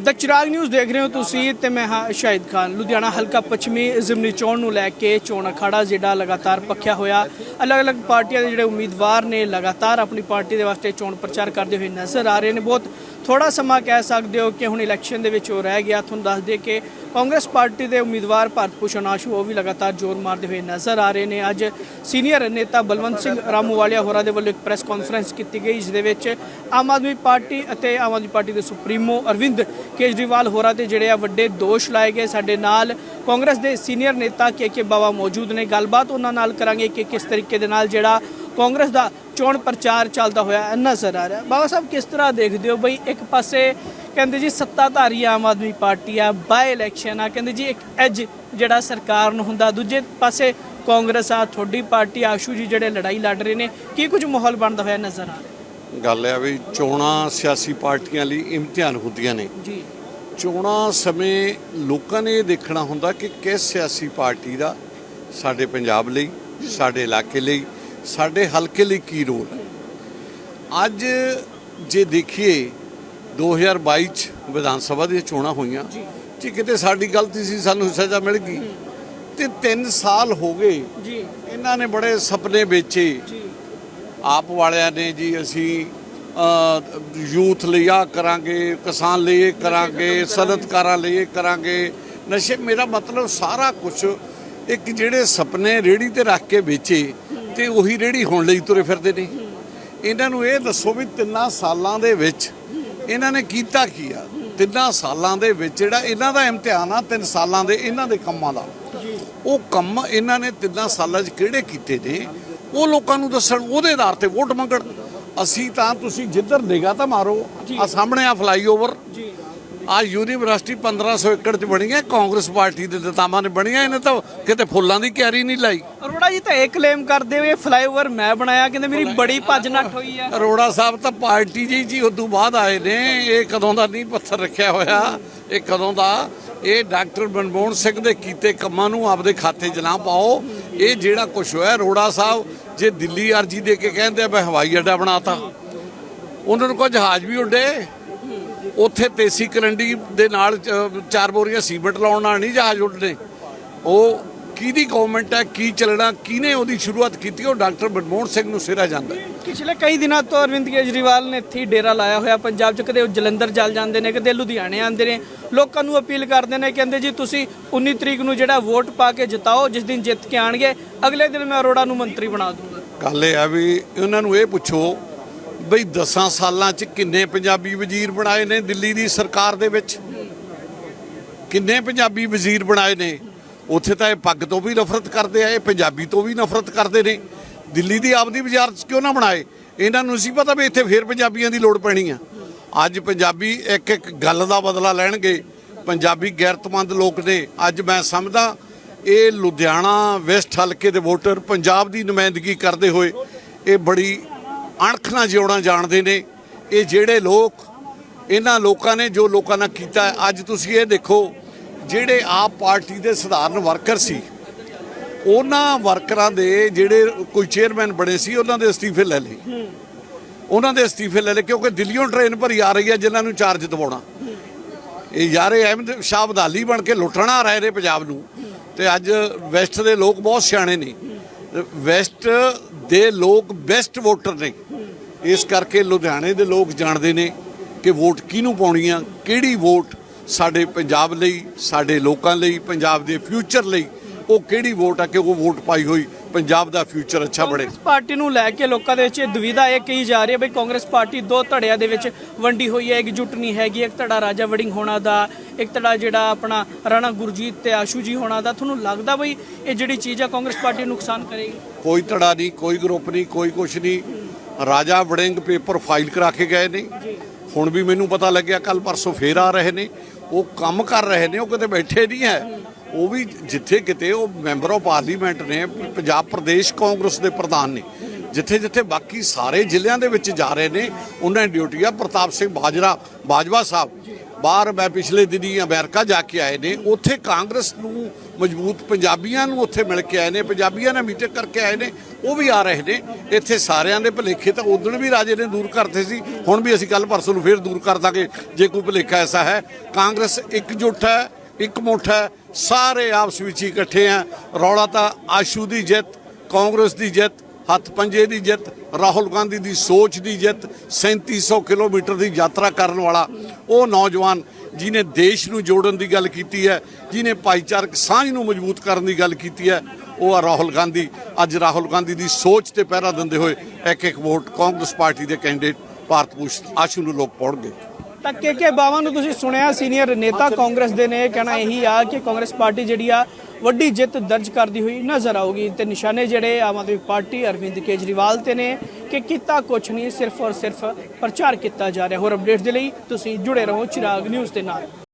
ਦ ਚਿਰਾਗ news ਦੇਖ ਰਹੇ ਹੋ ਤੁਸੀਂ ਤੇ ਮੈਂ ਹਾਂ ਸ਼ਾਹਿਦ ਖਾਨ। ਲੁਧਿਆਣਾ ਹਲਕਾ ਪੱਛਮੀ ਜ਼ਿਮਨੀ ਚੋਣ ਨੂੰ ਲੈ ਕੇ ਚੋਣ ਅਖਾੜਾ ਜਿਹੜਾ ਲਗਾਤਾਰ ਪੱਖਿਆ ਹੋਇਆ। ਅਲੱਗ-ਅਲੱਗ ਪਾਰਟੀਆਂ ਦੇ ਜਿਹੜੇ ਉਮੀਦਵਾਰ ਨੇ ਲਗਾਤਾਰ ਆਪਣੀ ਪਾਰਟੀ ਦੇ ਵਾਸਤੇ ਚੋਣ ਪ੍ਰਚਾਰ ਕਰਦੇ ਹੋਏ ਨਜ਼ਰ ਆ ਰਹੇ ਨੇ। ਬਹੁਤ ਥੋੜਾ ਸਮਾਂ ਕਹਿ ਸਕਦੇ ਹੋ ਕਿ ਹੁਣ ਇਲੈਕਸ਼ਨ ਦੇ ਵਿੱਚ ਹੋ ਰਹਿ ਗਿਆ। ਤੁਹਾਨੂੰ ਦੱਸ ਦਈਏ ਕਿ ਕਾਂਗਰਸ ਪਾਰਟੀ ਦੇ ਉਮੀਦਵਾਰ ਭਾਰਤ ਭੂਸ਼ਣ ਆਸ਼ੂ, ਉਹ ਵੀ ਲਗਾਤਾਰ ਜ਼ੋਰ ਮਾਰਦੇ ਹੋਏ ਨਜ਼ਰ ਆ ਰਹੇ ਨੇ। ਅੱਜ ਸੀਨੀਅਰ ਨੇਤਾ ਬਲਵੰਤ ਸਿੰਘ ਰਾਮੂਵਾਲੀਆ ਹੋਰਾਂ ਦੇ ਵੱਲੋਂ ਇੱਕ ਪ੍ਰੈਸ ਕਾਨਫਰੰਸ ਕੀਤੀ ਗਈ, ਜਿਸ ਦੇ ਵਿੱਚ ਆਮ ਆਦਮੀ ਪਾਰਟੀ ਅਤੇ ਆਮ ਆਦਮੀ ਪਾਰਟੀ ਦੇ ਸੁਪਰੀਮੋ ਅਰਵਿੰਦ ਕੇਜਰੀਵਾਲ ਹੋਰਾਂ ਤੇ ਜਿਹੜੇ ਆ ਵੱਡੇ ਦੋਸ਼ ਲਾਏ ਗਏ। ਸਾਡੇ ਨਾਲ ਕਾਂਗਰਸ ਦੇ ਸੀਨੀਅਰ ਨੇਤਾ ਕੇ ਕੇ ਬਾਵਾ ਮੌਜੂਦ ਨੇ। ਗੱਲਬਾਤ ਉਹਨਾਂ ਨਾਲ ਕਰਾਂਗੇ ਕਿ ਕਿਸ ਤਰੀਕੇ ਦੇ ਨਾਲ ਜਿਹੜਾ ਕਾਂਗਰਸ ਦਾ ਚੋਣ ਪ੍ਰਚਾਰ ਚੱਲਦਾ ਹੋਇਆ ਨਜ਼ਰ ਆ ਰਿਹਾ। ਬਾਬਾ ਸਾਹਿਬ ਕਿਸ ਤਰ੍ਹਾਂ ਦੇਖਦੇ ਹੋ ਬਈ ਇੱਕ ਪਾਸੇ ਕਹਿੰਦੇ ਜੀ ਸੱਤਾਧਾਰੀ ਆਮ ਆਦਮੀ ਪਾਰਟੀ ਆ ਬਾਈ ਇਲੈਕਸ਼ਨ ਆ ਕਹਿੰਦੇ ਜੀ ਇੱਕ ਐਜ ਜਿਹੜਾ ਸਰਕਾਰ ਨੂੰ ਹੁੰਦਾ। ਦੂਜੇ ਪਾਸੇ ਕਾਂਗਰਸ ਆ ਤੁਹਾਡੀ ਪਾਰਟੀ ਆਸ਼ੂ ਜੀ ਜਿਹੜੇ ਲੜਾਈ ਲੜ ਰਹੇ ਨੇ ਕੀ ਕੁਝ ਮਾਹੌਲ ਬਣਦਾ ਹੋਇਆ ਨਜ਼ਰ ਆ ਰਿਹਾ? ਗੱਲ ਹੈ ਵੀ ਚੋਣਾਂ ਸਿਆਸੀ ਪਾਰਟੀਆਂ ਲਈ ਇਮਤਿਹਾਨ ਹੁੰਦੀਆਂ ਨੇ। ਜੀ। ਚੋਣਾਂ ਸਮੇਂ ਲੋਕਾਂ ਨੇ ਇਹ ਦੇਖਣਾ ਹੁੰਦਾ ਕਿ ਕਿਸ ਸਿਆਸੀ ਪਾਰਟੀ ਦਾ ਸਾਡੇ ਪੰਜਾਬ ਲਈ ਸਾਡੇ ਇਲਾਕੇ ਲਈ ਸਾਡੇ ਹਲਕੇ ਲਈ ਕੀ ਰੋਲ ਹੈ? ਅੱਜ ਜੇ ਦੇਖੀਏ 2022 ਚ ਵਿਧਾਨ ਸਭਾ ਦੀਆਂ ਚੋਣਾਂ ਹੋਈਆਂ। ਜੀ। ਕਿਤੇ ਸਾਡੀ ਗਲਤੀ ਸੀ ਸਾਨੂੰ ਸਜ਼ਾ ਮਿਲ ਗਈ। ਤੇ 3 ਸਾਲ ਹੋ ਗਏ। ਜੀ। ਇਹਨਾਂ ਨੇ ਬੜੇ ਸੁਪਨੇ ਵੇਚੇ। ਜੀ। ਆਪ ਵਾਲਿਆਂ ਨੇ ਜੀ ਅਸੀਂ ਯੂਥ ਲਈ ਆ ਕਰਾਂਗੇ ਕਿਸਾਨ ਲਈ ਇਹ ਕਰਾਂਗੇ ਸਨਅਤਕਾਰਾਂ ਲਈ ਇਹ ਕਰਾਂਗੇ। ਨਸ਼ੇ ਮੇਰਾ ਮਤਲਬ ਸਾਰਾ ਕੁਝ ਇੱਕ ਜਿਹੜੇ ਸੁਪਨੇ ਰੇੜੀ ਤੇ ਰੱਖ ਕੇ ਵੇਚੇ ਤੇ ਉਹੀ ਰੇੜੀ ਹੁਣ ਲਈ ਤੁਰੇ ਫਿਰਦੇ ਨੇ। ਇਹਨਾਂ ਨੂੰ ਇਹ ਦੱਸੋ ਵੀ ਤਿੰਨਾਂ ਸਾਲਾਂ ਦੇ ਵਿੱਚ ਇਹਨਾਂ ਨੇ ਕੀਤਾ ਕੀ ਆ? ਤਿੰਨਾਂ ਸਾਲਾਂ ਦੇ ਵਿੱਚ ਜਿਹੜਾ ਇਹਨਾਂ ਦਾ ਇਮਤਿਹਾਨ ਆ ਤਿੰਨ ਸਾਲਾਂ ਦੇ ਇਹਨਾਂ ਦੇ ਕੰਮਾਂ ਦਾ। ਉਹ ਕੰਮ ਇਹਨਾਂ ਨੇ ਤਿੰਨਾਂ ਸਾਲਾਂ 'ਚ ਕਿਹੜੇ ਕੀਤੇ ਨੇ? ਉਹ ਲੋਕਾਂ ਨੂੰ ਦੱਸਣ ਉਹਦੇ ਆਧਾਰ ਤੇ ਵੋਟ ਮੰਗਣ। ਅਸੀਂ ਤਾਂ ਤੁਸੀਂ ਜਿੱਧਰ ਨਿਗਾਹ ਤਾਂ ਮਾਰੋ ਆ ਸਾਹਮਣੇ ਆ ਫਲਾਈਓਵਰ ਆ ਯੂਨੀਵਰਸਿਟੀ 1500 ਏਕੜ 'ਚ ਬਣੀ ਹੈ ਕਾਂਗਰਸ ਪਾਰਟੀ ਦੇ ਨੇਤਾਵਾਂ ਨੇ ਬਣੀਆਂ ਇਹਨੇ ਤਾਂ ਕਿਤੇ ਫੁੱਲਾਂ ਦੀ ਕਿਆਰੀ ਨਹੀਂ ਲਾਈ। ਅਰੋੜਾ ਜੀ ਤਾਂ ਇਹ ਕਲੇਮ ਕਰਦੇ ਹੋਏ ਫਲਾਈਓਵਰ ਮੈਂ ਬਣਾਇਆ, ਕਹਿੰਦੇ ਮੇਰੀ ਬੜੀ ਭੱਜ ਨੱਠ ਹੋਈ ਆ। ਅਰੋੜਾ ਸਾਹਿਬ ਤਾਂ ਪਾਰਟੀ ਜੀ ਜੀ ਉਦੋਂ ਬਾਅਦ ਆਏ ਨੇ, ਇਹ ਕਦੋਂ ਦਾ ਨਹੀਂ ਪੱਥਰ ਰੱਖਿਆ ਹੋਇਆ, ਇਹ ਕਦੋਂ ਦਾ, ਇਹ ਡਾਕਟਰ ਮਨਮੋਹਨ ਸਿੰਘ ਦੇ ਕੀਤੇ ਕੰਮਾਂ ਨੂੰ ਆਪਦੇ ਖਾਤੇ 'ਚ ਨਾ ਪਾਓ, ਇਹ ਜਿਹੜਾ ਕੁਝ ਹੋਇਆ, ਅਰੋੜਾ ਸਾਹਿਬ, ਜੇ ਦਿੱਲੀ ਅਰਜੀ ਦੇ ਕੇ ਕਹਿੰਦੇ ਮੈਂ ਹਵਾਈ ਅੱਡਾ ਬਣਾਤਾ। ਉਹਨਾਂ ਨੂੰ ਕੋਈ ਜਹਾਜ਼ ਵੀ ਉੱਡੇ। ਉੱਥੇ ਤੇਸੀ ਕਰੰਡੀ ਦੇ ਨਾਲ ਚਾਰ ਬੋਰੀਆਂ ਸੀਮੈਂਟ ਲਾਉਣ ਨਾਲ ਨਹੀਂ ਜਹਾਜ਼ ਉੱਡਣੇ ਉਹ ਕਿਹਦੀ ਗਵਰਨਮੈਂਟ ਹੈ ਕੀ ਚੱਲਣਾ ਕਿਹਨੇ ਉਹਦੀ ਸ਼ੁਰੂਆਤ ਕੀਤੀ ਉਹ ਡਾਕਟਰ ਮਨਮੋਹਨ ਸਿੰਘ ਨੂੰ ਸਿਰਾ ਜਾਂਦਾ। ਪਿਛਲੇ ਕਈ ਦਿਨਾਂ ਤੋਂ ਅਰਵਿੰਦ ਕੇਜਰੀਵਾਲ ਨੇ ਇੱਥੇ ਡੇਰਾ ਲਾਇਆ ਹੋਇਆ ਪੰਜਾਬ 'ਚ ਕਦੇ ਉਹ ਜਲੰਧਰ ਚੱਲ ਜਾਂਦੇ ਨੇ ਕਦੇ ਲੁਧਿਆਣੇ ਆਉਂਦੇ ਨੇ। ਲੋਕਾਂ ਨੂੰ ਅਪੀਲ ਕਰਦੇ ਨੇ ਕਹਿੰਦੇ ਜੀ ਤੁਸੀਂ 19 ਤਰੀਕ ਨੂੰ ਜਿਹੜਾ ਵੋਟ ਪਾ ਕੇ ਜਿਤਾਓ ਜਿਸ ਦਿਨ ਜਿੱਤ ਕੇ ਆਣਗੇ ਅਗਲੇ ਦਿਨ ਮੈਂ ਅਰੋੜਾ ਨੂੰ ਮੰਤਰੀ ਬਣਾ ਦੂੰਗਾ। ਗੱਲ ਇਹ ਆ ਵੀ ਉਹਨਾਂ ਨੂੰ ਇਹ ਪੁੱਛੋ ਬਈ 10 ਸਾਲਾਂ ਚ ਕਿੰਨੇ ਪੰਜਾਬੀ ਵਜ਼ੀਰ ਬਣਾਏ ਨੇ ਦਿੱਲੀ ਦੀ ਸਰਕਾਰ ਦੇ ਵਿੱਚ? ਕਿੰਨੇ ਪੰਜਾਬੀ ਵਜ਼ੀਰ ਬਣਾਏ ਨੇ? ਉੱਥੇ ਤਾਂ ਇਹ ਪੱਗ ਤੋਂ ਵੀ ਨਫ਼ਰਤ ਕਰਦੇ ਆ, ਇਹ ਪੰਜਾਬੀ ਤੋਂ ਵੀ ਨਫ਼ਰਤ ਕਰਦੇ ਨੇ। ਦਿੱਲੀ ਦੀ ਆਪਦੀ ਵਜ਼ਾਰਤ ਕਿਉਂ ਨਾ ਬਣਾਏ? ਇਹਨਾਂ ਨੂੰ ਸੀ ਪਤਾ ਵੀ ਇੱਥੇ ਫੇਰ ਪੰਜਾਬੀਆਂ ਦੀ ਲੋੜ ਪੈਣੀ ਆ। ਅੱਜ ਪੰਜਾਬੀ ਇੱਕ ਇੱਕ ਗੱਲ ਦਾ ਬਦਲਾ ਲੈਣਗੇ। ਪੰਜਾਬੀ ਗੈਰਤਮੰਦ ਲੋਕ ਨੇ। ਅੱਜ ਮੈਂ ਸਮਝਦਾ, ਇਹ ਲੁਧਿਆਣਾ ਵੈਸਟ ਹਲਕੇ ਦੇ ਵੋਟਰ ਪੰਜਾਬ ਦੀ ਨੁਮਾਇੰਦਗੀ ਕਰਦੇ ਹੋਏ, ਇਹ ਬੜੀ ਅਣਖ ਨਾਲ ਜਿਉਣਾ ਜਾਣਦੇ ਨੇ। ਇਹ ਜਿਹੜੇ ਲੋਕ, ਇਹਨਾਂ ਲੋਕਾਂ ਨੇ ਜੋ ਲੋਕਾਂ ਨਾਲ ਕੀਤਾ ਅੱਜ ਤੁਸੀਂ ਇਹ ਦੇਖੋ ਜਿਹੜੇ ਆਪ ਪਾਰਟੀ ਦੇ ਸਧਾਰਨ ਵਰਕਰ ਸੀ, ਉਹਨਾਂ ਵਰਕਰਾਂ ਦੇ ਜਿਹੜੇ ਕੋਈ ਚੇਅਰਮੈਨ ਬਣੇ ਸੀ, ਉਹਨਾਂ ਦੇ ਅਸਤੀਫੇ ਲੈ ਲਏ। ਉਹਨਾਂ ਦੇ ਅਸਤੀਫੇ ਲੈ ਲਏ ਕਿਉਂਕਿ ਦਿੱਲੀੋਂ ਟ੍ਰੇਨ ਭਰੀ ਆ ਰਹੀ ਹੈ, ਜਿਨ੍ਹਾਂ ਨੂੰ ਚਾਰਜ ਦਵਾਉਣਾ। ਇਹ ਯਾਰੇ ਅਹਿਮਦ ਸ਼ਾਹ ਅਬਦਾਲੀ ਬਣ ਕੇ ਲੁੱਟਣਾ ਰਹੇ ਨੇ ਪੰਜਾਬ ਨੂੰ। ਤੇ ਅੱਜ ਵੈਸਟ ਦੇ ਲੋਕ ਬਹੁਤ ਸਿਆਣੇ ਨੇ। ਵੈਸਟ ਦੇ ਲੋਕ ਬੈਸਟ ਵੋਟਰ ਨੇ। ਇਸ ਕਰਕੇ ਲੁਧਿਆਣੇ ਦੇ ਲੋਕ ਜਾਣਦੇ ਨੇ ਕਿ ਵੋਟ ਕਿਹਨੂੰ ਪਾਉਣੀ ਆ, ਕਿਹੜੀ ਵੋਟ ਸਾਡੇ ਪੰਜਾਬ ਲਈ ਸਾਡੇ ਲੋਕਾਂ ਲਈ ਪੰਜਾਬ ਦੇ ਫਿਊਚਰ ਲਈ ਉਹ ਕਿਹੜੀ ਵੋਟ ਆ ਕਿ ਉਹ ਵੋਟ ਪਾਈ ਹੋਈ ਪੰਜਾਬ ਦਾ ਫਿਊਚਰ ਅੱਛਾ ਬਣੇ। ਕਾਂਗਰਸ ਪਾਰਟੀ ਨੂੰ ਲੈ ਕੇ ਲੋਕਾਂ ਦੇ ਵਿੱਚ ਇਹ ਦੁਵਿਧਾ ਇਹ ਕਹੀ ਜਾ ਰਹੀ ਹੈ ਬਈ ਕਾਂਗਰਸ ਪਾਰਟੀ ਦੋ ਧੜਿਆਂ ਦੇ ਵਿੱਚ ਵੰਡੀ ਹੋਈ ਹੈ ਇਕਜੁੱਟ ਨਹੀਂ ਹੈਗੀ ਇੱਕ ਧੜਾ ਰਾਜਾ ਵੜਿੰਗ ਹੋਣਾ ਦਾ ਇੱਕ ਧੜਾ ਜਿਹੜਾ ਆਪਣਾ ਰਾਣਾ ਗੁਰਜੀਤ ਤੇ ਆਸ਼ੂ ਜੀ ਹੋਣਾ ਦਾ। ਤੁਹਾਨੂੰ ਲੱਗਦਾ ਬਈ ਇਹ ਜਿਹੜੀ ਚੀਜ਼ ਆ ਕਾਂਗਰਸ ਪਾਰਟੀ ਨੂੰ ਨੁਕਸਾਨ ਕਰੇਗੀ? ਕੋਈ ਧੜਾ ਨਹੀਂ ਕੋਈ ਗਰੁੱਪ ਨਹੀਂ ਕੋਈ ਕੁਛ ਨਹੀਂ। ਰਾਜਾ ਵੜਿੰਗ ਪੇਪਰ ਫਾਈਲ ਕਰਾ ਕੇ ਗਏ ਨੇ। ਹੁਣ ਵੀ ਮੈਨੂੰ ਪਤਾ ਲੱਗਿਆ ਕੱਲ ਪਰਸੋਂ ਫੇਰ ਆ ਰਹੇ ਨੇ। ਉਹ ਕੰਮ ਕਰ ਰਹੇ ਨੇ, ਉਹ ਕਿਤੇ ਬੈਠੇ ਨਹੀਂ ਹੈ। ਉਹ ਵੀ ਜਿੱਥੇ ਕਿਤੇ ਉਹ ਮੈਂਬਰ ਆਫ ਪਾਰਲੀਮੈਂਟ ਨੇ, ਪੰਜਾਬ ਪ੍ਰਦੇਸ਼ ਕਾਂਗਰਸ ਦੇ ਪ੍ਰਧਾਨ ਨੇ। ਜਿੱਥੇ ਜਿੱਥੇ ਬਾਕੀ ਸਾਰੇ ਜ਼ਿਲ੍ਹਿਆਂ ਦੇ ਵਿੱਚ ਜਾ ਰਹੇ ਨੇ, ਉਹਨਾਂ ਦੀ ਡਿਊਟੀ ਆ ਪ੍ਰਤਾਪ ਸਿੰਘ ਬਾਜਰਾ, ਬਾਜਵਾ ਸਾਹਿਬ। ਬਾਹਰ ਮੈਂ ਪਿਛਲੇ ਦਿਨੀ ਅਮਰੀਕਾ ਜਾ ਕੇ ਆਏ ਨੇ, ਉੱਥੇ ਕਾਂਗਰਸ ਨੂੰ ਮਜ਼ਬੂਤ ਪੰਜਾਬੀਆਂ ਨੂੰ ਉੱਥੇ ਮਿਲ ਕੇ ਆਏ ਨੇ, ਪੰਜਾਬੀਆਂ ਨਾਲ ਮੀਟਿੰਗ ਕਰਕੇ ਆਏ ਨੇ, ਉਹ ਵੀ ਆ ਰਹੇ ਨੇ। ਇੱਥੇ ਸਾਰਿਆਂ ਦੇ ਭੁਲੇਖੇ ਤਾਂ ਉਦੋਂ ਵੀ ਰਾਜੇ ਨੇ ਦੂਰ ਕਰਤੇ ਸੀ, ਹੁਣ ਵੀ ਅਸੀਂ ਕੱਲ ਪਰਸੋਂ ਨੂੰ ਫੇਰ ਦੂਰ ਕਰ ਦਾਂਗੇ, ਜੇ ਕੋਈ ਭੁਲੇਖਾ ਐਸਾ ਹੈ। ਕਾਂਗਰਸ ਇਕਜੁੱਟ ਹੈ ਇੱਕ ਮੁੱਠ ਹੈ, ਸਾਰੇ ਆਪਸ ਵਿੱਚ ਹੀ ਇਕੱਠੇ ਆ। ਰੌਲਾ ਤਾਂ ਆਸ਼ੂ ਦੀ ਜਿੱਤ, ਕਾਂਗਰਸ ਦੀ ਜਿੱਤ, ਹੱਥ ਪੰਜੇ ਦੀ ਜਿੱਤ, ਰਾਹੁਲ ਗਾਂਧੀ ਦੀ ਸੋਚ ਦੀ ਜਿੱਤ 3700 ਕਿਲੋਮੀਟਰ ਦੀ ਯਾਤਰਾ ਕਰਨ ਵਾਲਾ ਉਹ ਨੌਜਵਾਨ ਜਿਨੇ ਦੇਸ਼ ਨੂੰ ਜੋੜਨ ਦੀ ਗੱਲ ਕੀਤੀ ਹੈ ਜਿਨੇ ਭਾਈਚਾਰਕ ਸਾਂਝ ਨੂੰ ਮਜ਼ਬੂਤ ਕਰਨ ਦੀ ਗੱਲ ਕੀਤੀ ਹੈ, ਉਹ ਆ ਰਾਹੁਲ ਗਾਂਧੀ। ਅੱਜ ਰਾਹੁਲ ਗਾਂਧੀ ਦੀ ਸੋਚ ਤੇ ਪਹਿਰਾ ਦਿੰਦੇ ਹੋਏ ਇੱਕ ਇੱਕ ਵੋਟ ਕਾਂਗਰਸ ਪਾਰਟੀ ਦੇ ਕੈਂਡੀਡੇਟ ਭਾਰਤ ਭੂਸ਼ਣ ਆਸ਼ੂ ਨੂੰ ਲੋਕ ਪਾਉਣਗੇ। ਤਾਂ ਕੇ ਕੇ ਬਾਵਾ ਨੂੰ ਤੁਸੀਂ ਸੁਣਿਆ, ਸੀਨੀਅਰ ਨੇਤਾ ਕਾਂਗਰਸ ਦੇ ਨੇ, ਕਹਿਣਾ ਇਹੀ ਆ ਕਿ ਕਾਂਗਰਸ ਪਾਰਟੀ ਜਿਹੜੀ ਆ ਵੱਡੀ ਜਿੱਤ ਦਰਜ ਕਰਦੀ ਹੋਈ ਨਜ਼ਰ ਆਊਗੀ ਤੇ ਨਿਸ਼ਾਨੇ ਜਿਹੜੇ ਆਮ ਆਦਮੀ ਪਾਰਟੀ ਅਰਵਿੰਦ ਕੇਜਰੀਵਾਲ ਤੇ ਨੇ ਕਿ ਕੀਤਾ ਕੁਛ ਨਹੀਂ, ਸਿਰਫ ਔਰ ਸਿਰਫ ਪ੍ਰਚਾਰ ਕੀਤਾ ਜਾ ਰਿਹਾ। ਹੋਰ ਅਪਡੇਟਸ ਦੇ ਲਈ ਤੁਸੀਂ ਜੁੜੇ ਰਹੋ ਚਿਰਾਗ ਨਿਊਜ਼ ਦੇ ਨਾਲ।